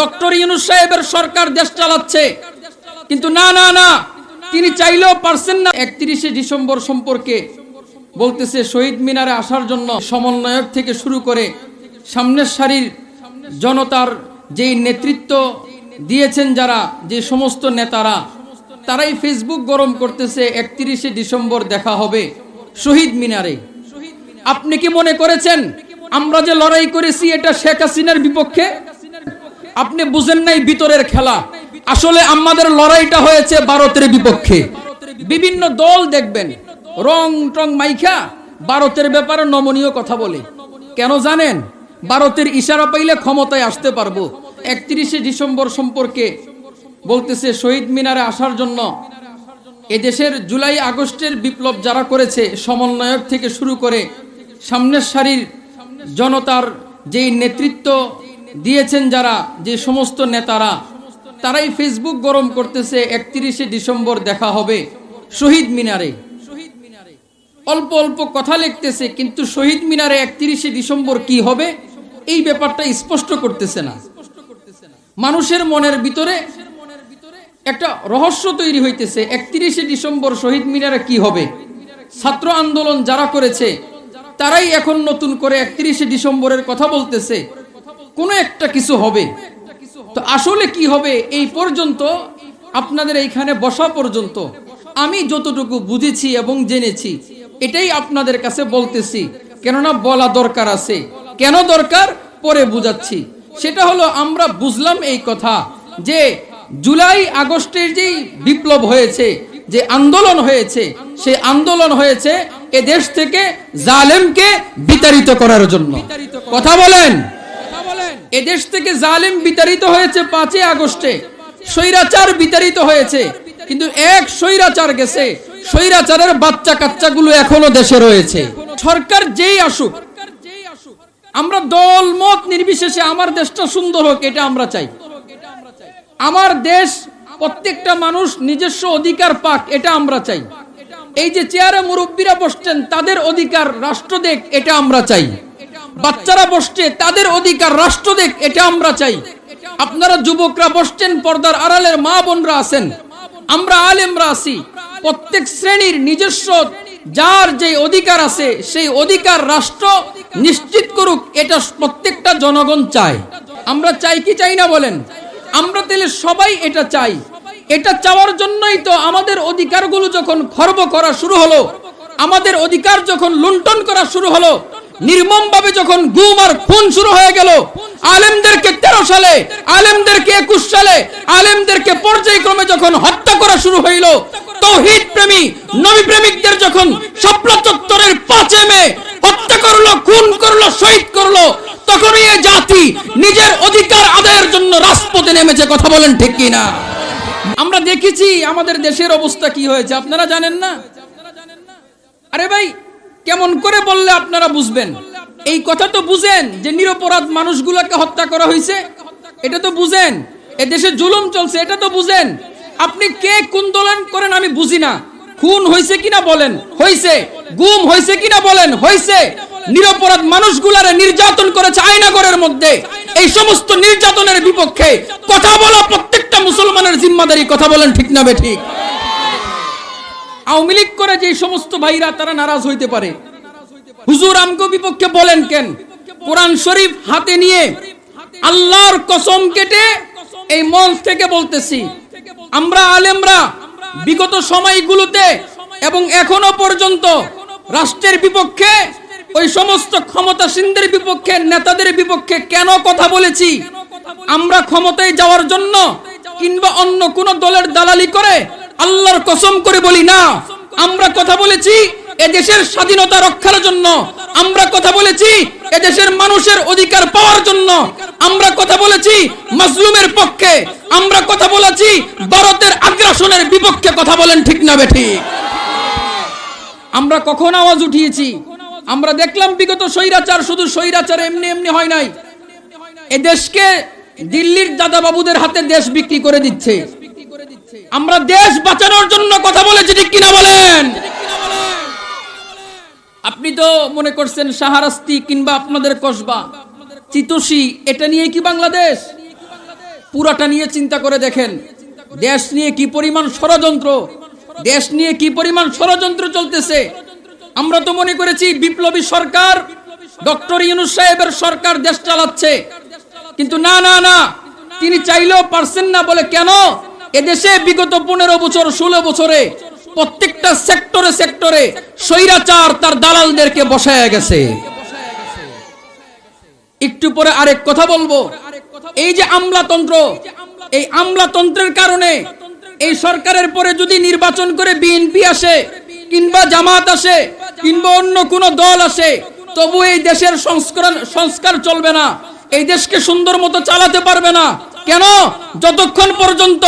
Doctor Yunus সাহেবের সরকার দেশ চালাচ্ছে। কিন্তু না না না, তিনি চাইলেও পারছেন না। একত্রিশে ডিসেম্বর সম্পর্কে বলতেছে, শহীদ মিনারে আসার জন্য সমন্বয়ক থেকে শুরু করে সামনের সারির জনতার যেই নেতৃত্ব দিয়েছেন যারা, যে সমস্ত নেতারা, তারাই ফেসবুক গরম করতেছে, একত্রিশে ডিসেম্বর দেখা হবে শহীদ মিনারে। আপনি কি মনে করেছেন, আমরা যে লড়াই করেছি, এটা শেখ হাসিনার বিপক্ষে? আপনি বুঝেন নাই ভিতরের খেলা। আসলে আমাদের লড়াইটা হয়েছে ভারতের বিপক্ষে। বিভিন্ন দল দেখবেন, রং টং মাইখা ভারতের ব্যাপারে নমনীয় কথা বলে। কেন জানেন? ভারতের ইশারা পাইলে ক্ষমতায় আসতে পারব। একত্রিশে ডিসেম্বর সম্পর্কে বলতেছে শহীদ মিনারে আসার জন্য। এদেশের জুলাই আগস্টের বিপ্লব যারা করেছে, সমন্বয়ক থেকে শুরু করে সামনের সারির জনতার যেই নেতৃত্ব দিয়েছেন যারা, যে সমস্ত নেতারা, তারাই ফেসবুক গরম করতেছে, একত্রিশে ডিসেম্বর দেখা হবে শহীদ মিনারে। অল্প অল্প কথা লিখতেছে, কিন্তু শহীদ মিনারে একত্রিশে ডিসেম্বর কি হবে, এই ব্যাপারটা স্পষ্ট করতেছে না। মানুষের মনের ভিতরে একটা রহস্য তৈরি হইতেছে, একত্রিশে ডিসেম্বর শহীদ মিনারে কি হবে। ছাত্র আন্দোলন যারা করেছে, তারাই এখন নতুন করে একত্রিশে ডিসেম্বরের কথা বলতেছে। কোনো একটা কিছু হবে। তো আসলে কি হবে এই পর্যন্ত, আপনাদের এইখানে বসা পর্যন্ত, আমি যতটুকু বুঝেছি এবং জেনেছি, এটাই আপনাদের কাছে বলতেছি। কেননা বলা দরকার আছে। কেন দরকার? পরে বুঝাচ্ছি। সেটা হলো আমরা বুঝলাম এই কথা যে জুলাই আগস্টের যেই বিপ্লব হয়েছে, যে আন্দোলন হয়েছে, সেই আন্দোলন হয়েছে এ দেশ থেকে জালেমকে বিতাড়িত করার জন্য। কথা বলেন। এদেশ থেকে জালেম বিতাড়িত হয়েছে পাঁচই আগস্টে। স্বৈরাচার বিতাড়িত হয়েছে। কিন্তু এক স্বৈরাচার গেছে। স্বৈরাচারের বাচ্চা কাচ্চাগুলো এখনও দেশে রয়েছে। সরকার যেই আসুক, আমরা দল মত নির্বিশেষে আমার দেশটা সুন্দর হোক, এটা আমরা চাই। আমার দেশ প্রত্যেকটা মানুষ নিজস্ব অধিকার পাক, এটা আমরা চাই। এই যে চেয়ারে মুরব্বীরা বসছেন, তাদের অধিকার রাষ্ট্র দেখ এটা আমরা চাই। বাচ্চারা বসছে, তাদের অধিকার রাষ্ট্র দেখ, এটা আমরা চাই। আপনারা যুবকরা বসছেন, পর্দার আড়ালের মা বোনরা আছেন। আমরা আলেমরা আছি। প্রত্যেক শ্রেণির নিজস্ব, যার যে অধিকার আছে, সেই অধিকার রাষ্ট্র নিশ্চিত করুক, এটা প্রত্যেকটা জনগণ চায়। আমরা চাই কি চাই না বলেন? আমরা তাহলে সবাই এটা চাই। এটা চাওয়ার জন্যই তো আমাদের অধিকারগুলো যখন খর্ব করা শুরু হলো, আমাদের অধিকার যখন লুণ্ঠন করা শুরু হলো নির্মম ভাবে যখন গুম আর খুন শুরু হয়ে গেল, আলেমদেরকে তেরো সালে, আলেমদেরকে একুশ সালে, আলেমদেরকে পর্যায়ক্রমে যখন হত্যা করা শুরু হইল, তৌহিদ প্রেমী, নবী প্রেমিকদের যখন স্বপ্ন চত্বরের পাঁচে মে হত্যা করল, খুন করল, শহীদ করল, তখনই এই জাতি নিজের অধিকার আদায়ের জন্য রাজপথে নেমেছে। কথা বলেন ঠিক কিনা আমরা দেখেছি আমাদের দেশের অবস্থা কি হয়েছে, আপনারা জানেন না? আরে ভাই কেমন করে বললে আপনারা বুঝবেন? এই কথা তো বুঝেন যে নিরপরাধ মানুষগুলোকে হত্যা করা হয়েছে, এটা তো বুঝেন। এ দেশে জুলুম চলছে, এটা তো বুঝেন। আপনি কে কুন্দোলন করেন আমি বুঝি না। খুন হয়েছে কিনা বলেন? হয়েছে। গুম হয়েছে কিনা বলেন? হয়েছে। নিরপরাধ মানুষগুলারে নির্যাতন করেছে আয়নাগরের মধ্যে। এই সমস্ত নির্যাতনের বিপক্ষে কথা বলা প্রত্যেকটা মুসলমানের জিম্মাদারি, কথা বলেন ঠিক না বে ঠিক? আওয়ামী লীগ করে যে সমস্ত ভাইরা তারা নারাজ হইতে পারে। হুজুর আমগো বিপক্ষে বলেন কেন? কোরআন শরীফ হাতে নিয়ে আল্লাহর কসম কেটে এই মঞ্চ থেকে বলতেছি। আমরা আলেমরা বিগত সময়গুলোতে এবং এখনও পর্যন্ত রাষ্ট্রের বিপক্ষে, ওই সমস্ত ক্ষমতাসীনদের বিপক্ষে, নেতাদের বিপক্ষে কেন কথা বলেছি? আমরা ক্ষমতায় যাওয়ার জন্য কিংবা অন্য কোন দলের দালালি করে আল্লাহর কসম করে বলি না। আমরা কথা বলেছি এদেশের স্বাধীনতা রক্ষার জন্য। আমরা কথা বলেছি এদেশের মানুষের অধিকার পাওয়ার জন্য। আমরা কথা বলেছি মাজলুমের পক্ষে। আমরা কথা বলেছি ভারতের আগ্রাসনের বিপক্ষে কথা বলেন ঠিক না বেঠি আমরা কখন আওয়াজ উঠিয়েছি? আমরা দেখলাম বিগত স্বৈরাচার শুধু স্বৈরাচার এমনি এমনি হয় নাই। এদেশকে দিল্লির দাদা বাবুদের হাতে দেশ বিক্রি করে দিচ্ছে। আমরা দেশ বাঁচানোর জন্য কথা বলেছি, ঠিক কিনা বলেন? আপনি তো মনে করছেন সাহারাস্তি কিংবা আপনাদের কসবা। চিতোষী, এটা নিয়ে কি বাংলাদেশ? পুরাটা নিয়ে চিন্তা করে দেখেন। দেশ নিয়ে কি পরিমাণ ষড়যন্ত্র? দেশ নিয়ে কি পরিমাণ ষড়যন্ত্র চলতেছে? আমরা তো মনে করেছি বিপ্লবী সরকার, ডক্টর ইউনুস সাহেবের সরকার দেশ চালাচ্ছে। কিন্তু না না না। তিনি চাইলেও পারছেন না বলে কেন এদেশে বিগত পনেরো বছর, ষোলো বছরে প্রত্যেকটা সেক্টরে সেক্টরে স্বৈরাচার তার দালালদেরকে বসায় গেছে। একটু পরে আরেক কথা বলব। এই যে আমলাতন্ত্র, এই আমলাতন্ত্রের কারণে এই সরকারের পরে যদি নির্বাচন করে বিএনপি আসে কিংবা জামাত আসে কিংবা অন্য কোন দল আসে, তবু এই দেশের সংস্করণ, সংস্কার চলবে না। এই দেশকে সুন্দর মতো চালাতে পারবে না। কেন? যতক্ষণ পর্যন্ত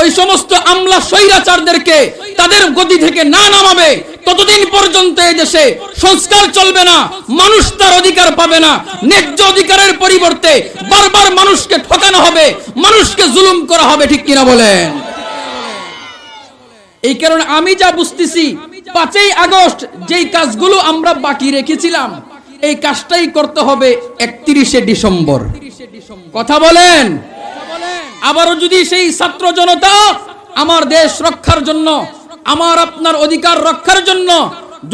ওই সমস্ত আমলা স্বৈরাচারদেরকে তাদের গতি থেকে না নামাবে। ততদিন পর্যন্ত এই দেশে সংস্কার চলবে না, মানুষ তার অধিকার পাবে না। ন্যায্য অধিকারের পরিবর্তে বারবার মানুষকে ঠকানো হবে, মানুষকে জুলুম করা হবে, ঠিক কিনা বলেন? এই কারণে আমি যা বুঝতেছি, পাঁচই আগস্ট যেই কাজগুলো আমরা বাকি রেখেছিলাম, এই কাজটাই করতে হবে একত্রিশে ডিসেম্বর। কথা বলেন? আবারও যদি সেই ছাত্র জনতা আমার দেশ রক্ষার জন্য, আমার আপনার অধিকার রক্ষার জন্য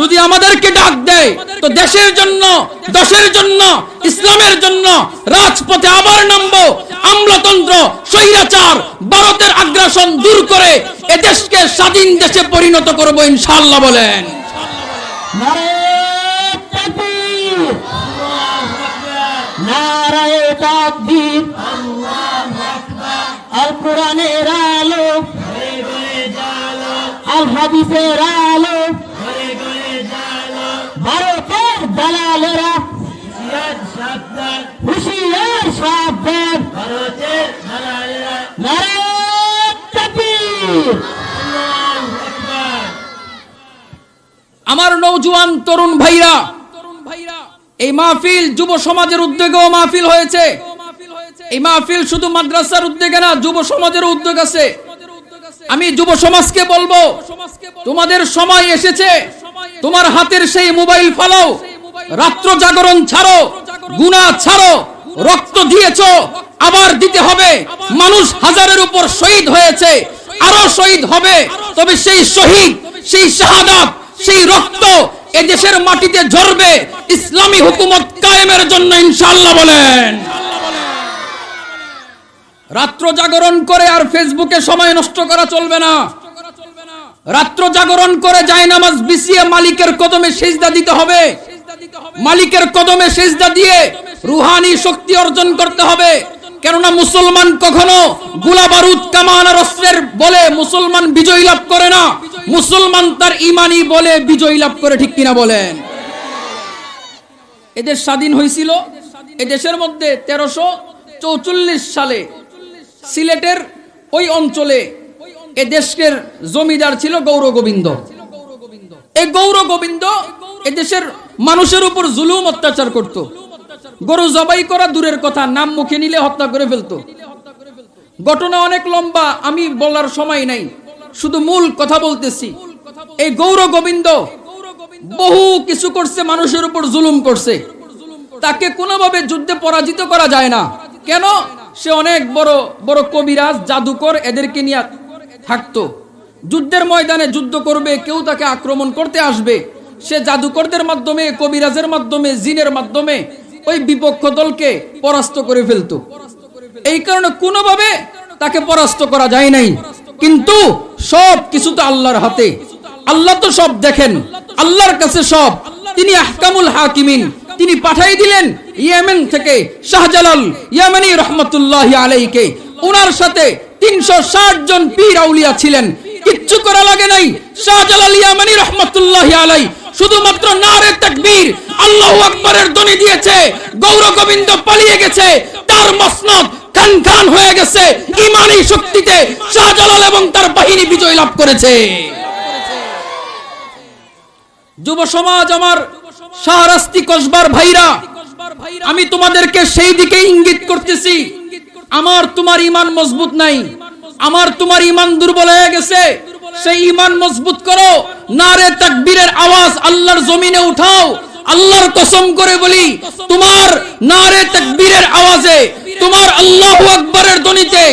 যদি আমাদেরকে ডাক দেয়, তো দেশের জন্য, দশের জন্য, ইসলামের জন্য রাজপথে আবার নামবো। আমলাতন্ত্র, স্বৈরাচার, ভারতের আগ্রাসন দূর করে এ দেশকে স্বাধীন দেশে পরিণত করব ইনশাআল্লাহ বলেন। নারায়ে হাদিসের আলো। ভারতের দালালেরা হুশিয়ার সাবধান। তাকবীর। আমার নৌজওয়ান তরুণ ভাইরা এই মাহফিল যুব সমাজের উদ্যোগেও মাহফিল হয়েছে। এই মাহফিল শুধু মাদ্রাসার উদ্যোগে না যুব সমাজের উদ্যোগ আছে। আমি যুব সমাজকে বলব, তোমাদের সময় এসেছে। তোমার হাতের সেই মোবাইল ফালাও। রাত্র জাগরণ ছাড়ো গুনাহ ছাড়ো, রক্ত দিয়েছ, আবার দিতে হবে। মানুষ হাজারের উপর শহীদ হয়েছে, আরও শহীদ হবে। তবে সেই শহীদ, সেই শাহাদাত, সেই রক্ত এ দেশের মাটিতে ঝরবে। ইসলামী হুকুমত কায়েমের জন্য ইনশাল্লাহ বলেন। রাত্র জাগরণ করে আর ফেসবুকে সময় নষ্ট করা চলবে না। রাত্র জাগরণ করে যায় নামাজ বিছিয়ে মালিকের কদমে সেজদা দিতে হবে। মালিকের কদমে সেজদা দিয়ে রুহানি শক্তি অর্জন করতে হবে। কেননা মুসলমান কখনো গুলা বারুদ, কামান আর অস্ত্রের বলে মুসলমান বিজয় লাভ করে না। মুসলমান তার ইমানি বলে বিজয় লাভ করে, ঠিক কিনা বলেন? এদের স্বাধীন হয়েছিল। এদেশের মধ্যে তেরোশো চৌচল্লিশ সালে সিলেটের ওই অঞ্চলে এ দেশের জমিদার ছিল গৌর গোবিন্দ। এই গৌর গোবিন্দ এ দেশের মানুষের উপর জুলুম অত্যাচার করত। গরু জবাই করা দূরের কথা, নাম মুখে নিলে হত্যা করে ফেলতো। ঘটনা অনেক লম্বা, আমি বলার সময় নাই। শুধু মূল কথা বলতেছি। এই গৌর গোবিন্দ বহু কিছু করছে, মানুষের উপর জুলুম করছে। তাকে কোনোভাবে যুদ্ধে পরাজিত করা যায় না। কেন? সে অনেক বড় বড় কবিরাজ, জাদুকর, এদেরকে নিয়ে থাকতো। যুদ্ধের ময়দানে যুদ্ধ করবে, কেউ তাকে আক্রমণ করতে আসবে। সে জাদুকরদের মাধ্যমে, কবিরাজের মাধ্যমে, জিনের মাধ্যমে ওই বিপক্ষ দলকে পরাস্ত করে ফেলতো। এই কারণে কোনোভাবে তাকে পরাস্ত করা যায় নাই। কিন্তু সব কিছু তো আল্লাহর হাতে। আল্লাহ তো সব দেখেন। আল্লাহর কাছে সব। তিনি আহকামুল হাকিমিন। তিনি পাঠাই দিলেন ইয়েমেন থেকে শাহজালাল ইয়ামানি রহমতুল্লাহ আলাইকে। ওনার সাথে তিনশো ষাট জন পীর আউলিয়া ছিলেন। কিচ্ছু করা লাগে নাই। শাহজালাল ইয়ামানি রহমতুল্লাহ আলাই শুধুমাত্র নারে তাকবীর আল্লাহু আকবারের ধ্বনি দিয়েছে, গৌর গোবিন্দ পালিয়ে গেছে, তার মসনদ খান খান হয়ে গেছে, ইমানি শক্তিতে শাহজালাল এবং তার বাহিনী বিজয় লাভ করেছে। যুব সমাজ আমার শাহরাস্তি কসবার ভাইরা, আমি তোমাদেরকে সেই দিকে ইঙ্গিত করতেছি। আমার তোমার ইমান মজবুত নাই। আমার তোমার ইমান দুর্বল হয়ে গেছে। সেই ইমান মজবুত করো। নারে তাকবীরের আওয়াজ আল্লাহর জমিনে উঠাও। আল্লাহর কসম করে বলি, তোমার নারে তাকবীরের আওয়াজে, তোমার আল্লাহ আকবরের ধ্বনিতে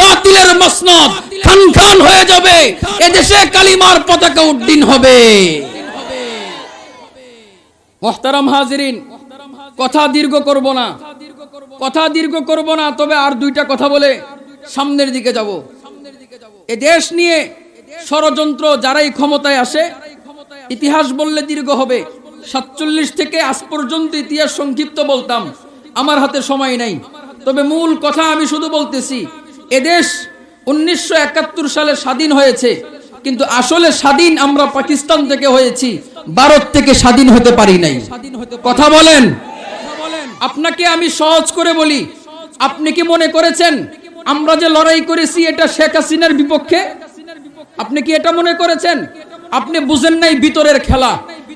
বাতিলের মসনদ খান খান হয়ে যাবে। এদেশে কালিমার পতাকা উড্ডীন হবে। মোহতারাম হাজিরিন, কথা দীর্ঘ করব না। কথা দীর্ঘ করব না, তবে আর দুইটা কথা বলে সামনের দিকে যাব। এ দেশ নিয়ে ষড়যন্ত্র যারাই ক্ষমতায় আসে, ইতিহাস বললে দীর্ঘ হবে। সাতচল্লিশ থেকে আজ পর্যন্ত ইতিহাস সংক্ষিপ্ত বলতাম, আমার হাতে সময় নাই। তবে মূল কথা আমি শুধু বলতেছি এদেশ উনিশশো একাত্তর সালে স্বাধীন হয়েছে, কিন্তু আসলে স্বাধীন আমরা পাকিস্তান থেকে হয়েছি। ভারত থেকে স্বাধীন হতে পারি নাই। কথা বলেন। আপনাকে আমি সহজ করে বলি আপনি কি মনে করেছেন আমরা যে লড়াই করেছি এটা শেখ হাসিনার বিপক্ষে? আপনি কি এটা মনে করেছেন? আপনি বুঝেন নাই ভিতরের খেলা।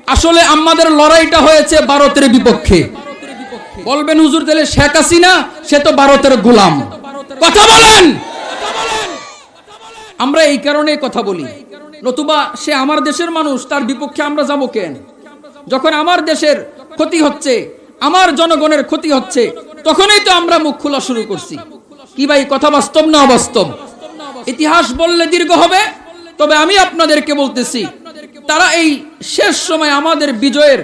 আসলে আমাদের লড়াইটা হয়েছে ভারতের বিপক্ষে। বলবেন হুজুর তাহলে শেখ হাসিনা সে তো ভারতের গোলাম। কথা বলেন। আমরা এই কারণে কথা বলি। নতুবা সে আমার দেশের মানুষ, তার বিপক্ষে আমরা যাব কেন যখন আমার দেশের ক্ষতি হচ্ছে, আমার জনগণের ক্ষতি হচ্ছে, তখনই তো আমরা মুখ খোলা শুরু করছি। কি ভাই, কথা বাস্তব না অবাস্তব? ইতিহাস বললে দীর্ঘ হবে, তবে আমি আপনাদেরকে বলতেছি, তারা এই শেষ সময় আমাদের বিজয়ের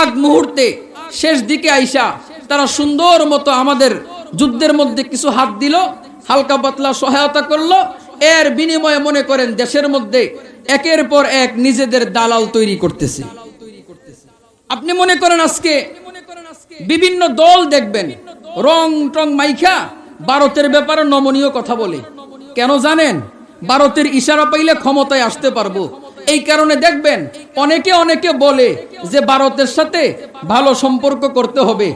আগ মুহূর্তে শেষ দিকে আইসা, তারা সুন্দর মতো আমাদের যুদ্ধের মধ্যে কিছু হাত দিল, হালকা পাতলা সহায়তা করল এর বিনিময়ে মনে করেন দেশের মধ্যে একের পর এক নিজেদের দালাল তৈরি করতেছে। আপনি মনে করেন আজকে বিভিন্ন দল দেখবেন, রং টং মাইখা ভারতের ব্যাপারে নমনীয় কথা বলে। কেন জানেন? ভারতের ইশারা পাইলে ক্ষমতায় আসতে পারব। এই কারণে দেখবেন অনেকে অনেকে বলে যে ভারতের সাথে ভালো সম্পর্ক করতে হবে।